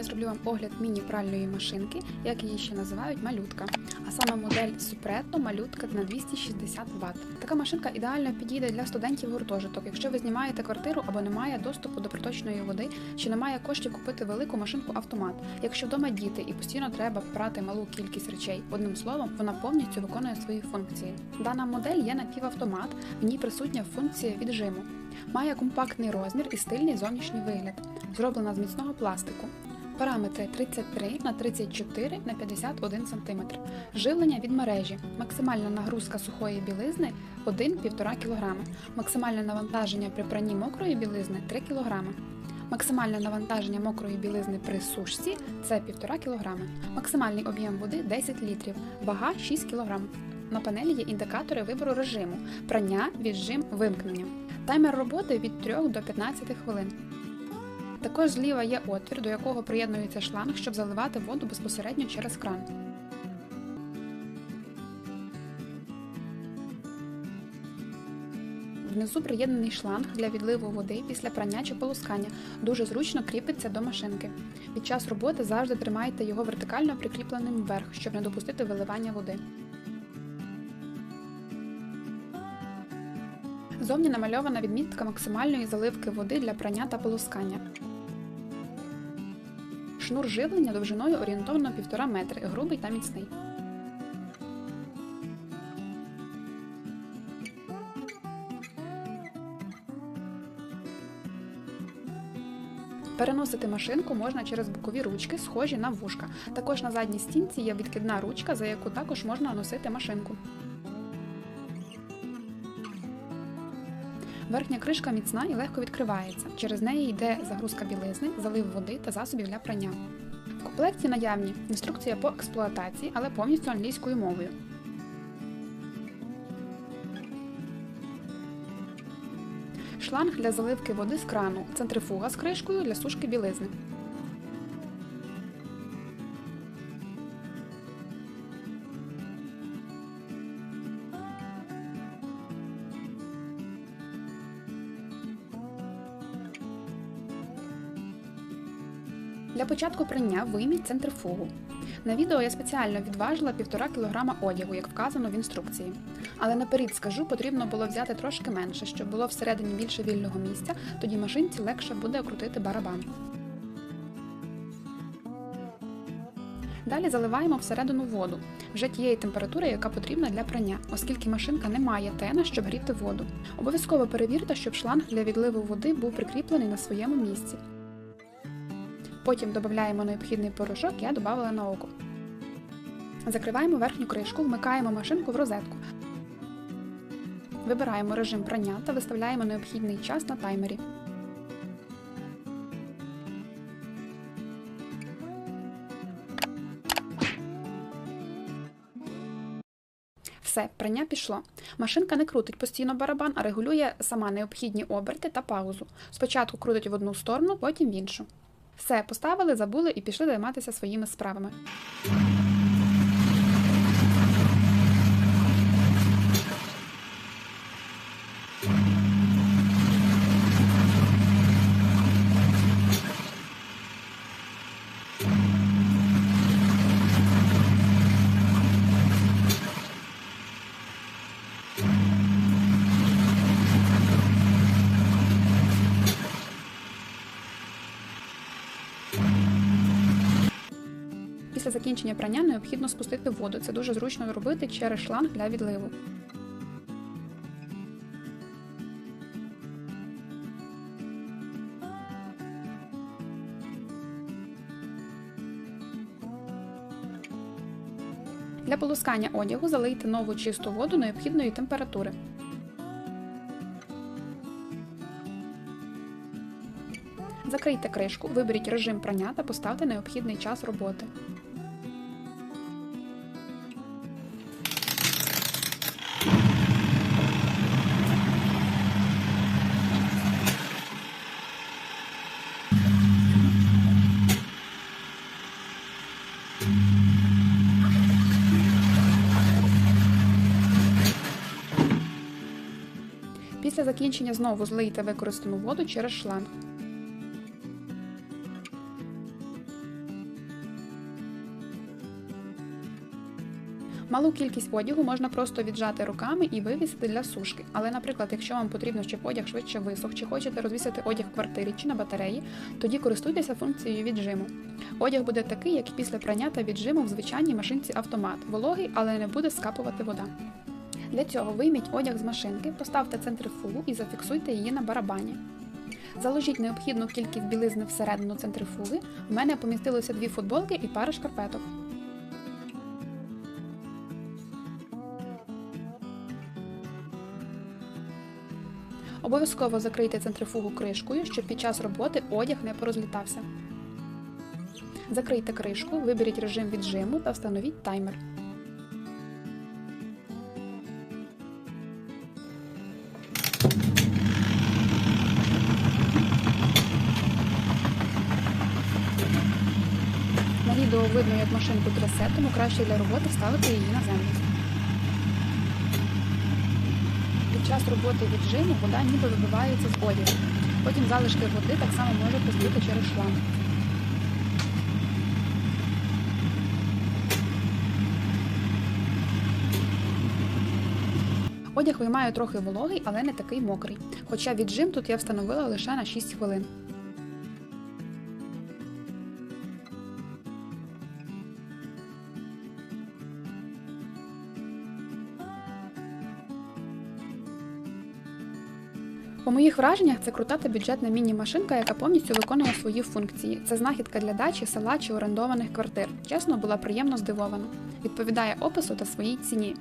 я зроблю вам огляд міні-пральної машинки, як її ще називають малютка. А саме модель Супретто малютка на 260 Вт. Така машинка ідеально підійде для студентів гуртожиток, якщо ви знімаєте квартиру або немає доступу до проточної води, чи немає коштів купити велику машинку автомат. Якщо вдома діти і постійно треба прати малу кількість речей, одним словом, вона повністю виконує свої функції. Дана модель є напівавтомат, в ній присутня функція віджиму. Має компактний розмір і стильний зовнішній вигляд. Зроблена з міцного пластику. Параметри 33 на 34 на 51 см. Живлення від мережі. Максимальна нагрузка сухої білизни 1-1,5 кг. Максимальне навантаження при пранні мокрої білизни 3 кг. Максимальне навантаження мокрої білизни при сушці це 1,5 кг. Максимальний об'єм води 10 літрів, вага 6 кг. На панелі є індикатори вибору режиму прання, віджим, вимкнення. Таймер роботи від 3 до 15 хвилин. Також зліва є отвір, до якого приєднується шланг, щоб заливати воду безпосередньо через кран. Внизу приєднаний шланг для відливу води після прання чи полоскання. Дуже зручно кріпиться до машинки. Під час роботи завжди тримайте його вертикально прикріпленим вверх, щоб не допустити виливання води. Зовні намальована відмітка максимальної заливки води для прання та полоскання. Шнур живлення довжиною орієнтовно 1,5 метри, грубий та міцний. Переносити машинку можна через бокові ручки, схожі на вушка. Також на задній стінці є відкидна ручка, за яку також можна носити машинку. Верхня кришка міцна і легко відкривається. Через неї йде загрузка білизни, залив води та засобів для прання. В комплекті наявні інструкція по експлуатації, але повністю англійською мовою. Шланг для заливки води з крану, центрифуга з кришкою для сушки білизни. Для початку прання вийміть центрифугу. На відео я спеціально відважила 1,5 кг одягу, як вказано в інструкції. Але наперед скажу, потрібно було взяти трошки менше, щоб було всередині більше вільного місця, тоді машинці легше буде окрутити барабан. Далі заливаємо всередину воду, вже тієї температури, яка потрібна для прання, оскільки машинка не має тена, щоб гріти воду. Обов'язково перевірте, щоб шланг для відливу води був прикріплений на своєму місці. Потім додаємо необхідний порошок, я додала на око. Закриваємо верхню кришку, вмикаємо машинку в розетку. Вибираємо режим прання та виставляємо необхідний час на таймері. Все, прання пішло. Машинка не крутить постійно барабан, а регулює сама необхідні оберти та паузу. Спочатку крутить в одну сторону, потім в іншу. Все, поставили, забули і пішли займатися своїми справами. Після закінчення прання необхідно спустити воду. Це дуже зручно робити через шланг для відливу. Для полоскання одягу залийте нову чисту воду необхідної температури. Закрийте кришку, виберіть режим прання та поставте необхідний час роботи. Після закінчення знову злийте використану воду через шланг. Малу кількість одягу можна просто віджати руками і вивісити для сушки. Але, наприклад, якщо вам потрібно, щоб одяг швидше висох, чи хочете розвісити одяг в квартирі чи на батареї, тоді користуйтеся функцією віджиму. Одяг буде такий, як після прання та віджиму в звичайній машинці автомат, вологий, але не буде скапувати вода. Для цього вийміть одяг з машинки, поставте центрифугу і зафіксуйте її на барабані. Заложіть необхідну кількість білизни всередину центрифуги. У мене помістилося дві футболки і пара шкарпеток. Обов'язково закрийте центрифугу кришкою, щоб під час роботи одяг не порозлітався. Закрийте кришку, виберіть режим віджиму та встановіть таймер. На відео видно, як машинку трясе, тому краще для роботи ставити її на землю. Під час роботи віджиму вода ніби вибивається з одягу. Потім залишки води так само можуть позбути через шланг. Одяг виймаю трохи вологий, але не такий мокрий. Хоча віджим тут я встановила лише на 6 хвилин. По моїх враженнях, це крута та бюджетна міні-машинка, яка повністю виконує свої функції. Це знахідка для дачі, села чи орендованих квартир. Чесно, була приємно здивована. Відповідає опису та своїй ціні.